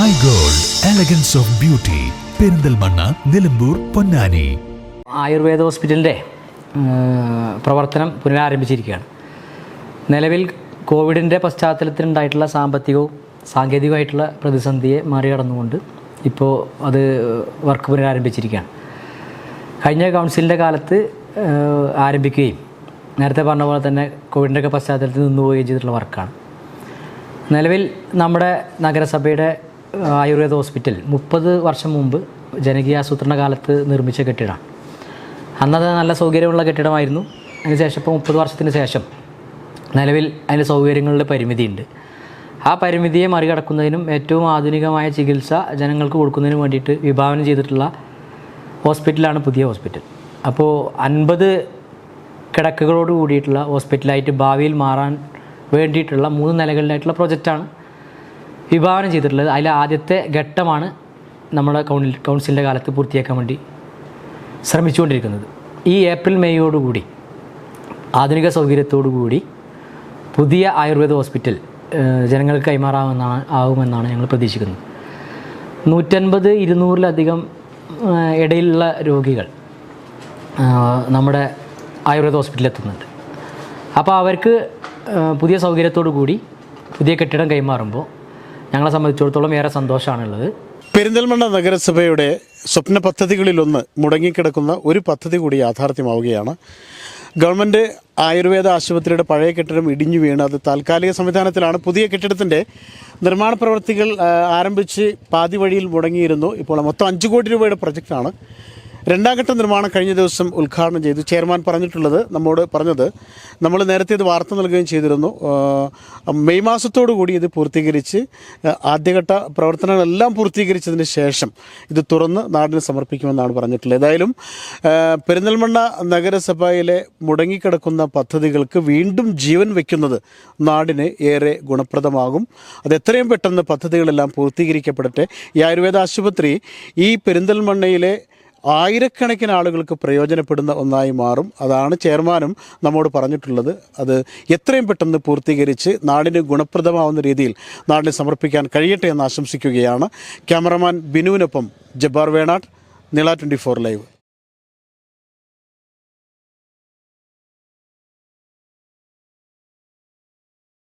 Sky gold elegance of beauty Perinthalmanna Nilambur Ponnani Ayurveda ഹോസ്പിറ്റലിന്റെ പ്രവർത്തനം പുനരാരംഭിച്ചിരിക്കുകയാണ്. നിലവിൽ കോവിഡിന്റെ പശ്ചാത്തലത്തിലുണ്ടായിട്ടുള്ള സാമ്പത്തികവും സാങ്കേതികമായിട്ടുള്ള പ്രതിസന്ധിയെ മറികടന്നുകൊണ്ട് ഇപ്പോൾ അത് വർക്ക് പുനരാരംഭിച്ചിരിക്കുകയാണ്. കഴിഞ്ഞ കൗൺസിലിന്റെ കാലത്ത് ആരംഭിക്കുകയും നേരത്തെ പറഞ്ഞ പോലെ തന്നെ കോവിഡിന്റെ ഒക്കെ പശ്ചാത്തലത്തിൽ നിന്നുപോവുകയും ചെയ്തിട്ടുള്ള വർക്കാണ്. നിലവിൽ നമ്മുടെ നഗരസഭയുടെ ആയുർവേദ ഹോസ്പിറ്റൽ മുപ്പത് വർഷം മുമ്പ് ജനകീയ ആസൂത്രണ കാലത്ത് നിർമ്മിച്ച കെട്ടിടമാണ് അന്നത് നല്ല സൗകര്യമുള്ള കെട്ടിടമായിരുന്നു. അതിനുശേഷം ഇപ്പോൾ മുപ്പത് വർഷത്തിന് ശേഷം നിലവിൽ അതിന്റെ സൗകര്യങ്ങളുടെ പരിമിതിയുണ്ട്. ആ പരിമിതിയെ മറികടക്കുന്നതിനും ഏറ്റവും ആധുനികമായ ചികിത്സ ജനങ്ങൾക്ക് കൊടുക്കുന്നതിനും വേണ്ടിയിട്ട് വിഭാവനം ചെയ്തിട്ടുള്ള ഹോസ്പിറ്റലാണ് പുതിയ ഹോസ്പിറ്റൽ. അപ്പോൾ അൻപത് കിടക്കുകളോട് കൂടിയിട്ടുള്ള ഹോസ്പിറ്റലായിട്ട് ഭാവിയിൽ മാറാൻ വേണ്ടിയിട്ടുള്ള മൂന്ന് നിലകളിലായിട്ടുള്ള പ്രൊജക്റ്റാണ് വിഭാവനം ചെയ്തിട്ടുള്ളത് അതിൽ ആദ്യത്തെ ഘട്ടമാണ് നമ്മുടെ കൗൺസിൽ കൗൺസിലിന്റെ കാലത്ത് പൂർത്തിയാക്കാൻ വേണ്ടി ശ്രമിച്ചുകൊണ്ടിരിക്കുന്നത്. ഈ ഏപ്രിൽ മെയ്യോടുകൂടി ആധുനിക സൗകര്യത്തോടു കൂടി പുതിയ ആയുർവേദ ഹോസ്പിറ്റൽ ജനങ്ങൾക്ക് കൈമാറാമെന്നാണ് ആകുമെന്നാണ് ഞങ്ങൾ പ്രതീക്ഷിക്കുന്നത്. നൂറ്റൻപത് ഇരുന്നൂറിലധികം ഇടയിലുള്ള രോഗികൾ നമ്മുടെ ആയുർവേദ ഹോസ്പിറ്റലിൽ എത്തുന്നുണ്ട് അപ്പോൾ അവർക്ക് പുതിയ സൗകര്യത്തോടു കൂടി പുതിയ കെട്ടിടം കൈമാറുമ്പോൾ ഞങ്ങളെ സംബന്ധിച്ചിടത്തോളം ഏറെ സന്തോഷമാണുള്ളത്. പെരിന്തൽമണ്ണ നഗരസഭയുടെ സ്വപ്ന പദ്ധതികളിലൊന്ന് മുടങ്ങിക്കിടക്കുന്ന ഒരു പദ്ധതി കൂടി യാഥാർത്ഥ്യമാവുകയാണ്. ഗവൺമെന്റ് ആയുർവേദ ആശുപത്രിയുടെ പഴയ കെട്ടിടം ഇടിഞ്ഞു വീണ് അത് താൽക്കാലിക സംവിധാനത്തിലാണ്. പുതിയ കെട്ടിടത്തിന്റെ നിർമ്മാണ പ്രവർത്തികൾ ആ, ആരംഭിച്ച് പാതി വഴിയിൽ മുടങ്ങിയിരുന്നു. ഇപ്പോൾ മൊത്തം അഞ്ച് കോടി രൂപയുടെ പ്രൊജക്റ്റാണ്. രണ്ടാം ഘട്ട നിർമ്മാണം കഴിഞ്ഞ ദിവസം ഉദ്ഘാടനം ചെയ്തു. ചെയർമാൻ പറഞ്ഞിട്ടുള്ളത് നമ്മോട് പറഞ്ഞത് നമ്മൾ നേരത്തെ ഇത് വാർത്ത നൽകുകയും ചെയ്തിരുന്നു. മെയ് മാസത്തോടു കൂടി ഇത് പൂർത്തീകരിച്ച് ആദ്യഘട്ട പ്രവർത്തനങ്ങളെല്ലാം പൂർത്തീകരിച്ചതിന് ശേഷം ഇത് തുറന്ന് നാടിന് സമർപ്പിക്കുമെന്നാണ് പറഞ്ഞിട്ടുള്ളത്. ഏതായാലും പെരിന്തൽമണ്ണ നഗരസഭയിലെ മുടങ്ങിക്കിടക്കുന്ന പദ്ധതികൾക്ക് വീണ്ടും ജീവൻ വയ്ക്കുന്നത് നാടിന് ഏറെ ഗുണപ്രദമാകും. അത് എത്രയും പെട്ടെന്ന് പദ്ധതികളെല്ലാം പൂർത്തീകരിക്കപ്പെടട്ടെ. ഈ ആയുർവേദ ആശുപത്രി ഈ പെരിന്തൽമണ്ണയിലെ ആയിരക്കണക്കിന് ആളുകൾക്ക് പ്രയോജനപ്പെടുന്ന ഒന്നായി മാറും. അതാണ് ചെയർമാനും നമ്മോട് പറഞ്ഞിട്ടുള്ളത്. അത് എത്രയും പെട്ടെന്ന് പൂർത്തീകരിച്ച് നാടിന് ഗുണപ്രദമാവുന്ന രീതിയിൽ നാടിന് സമർപ്പിക്കാൻ കഴിയട്ടെ എന്ന് ആശംസിക്കുകയാണ്. Cameraman ബിനുവിനൊപ്പം Jabbar Venatt Nila twenty four live.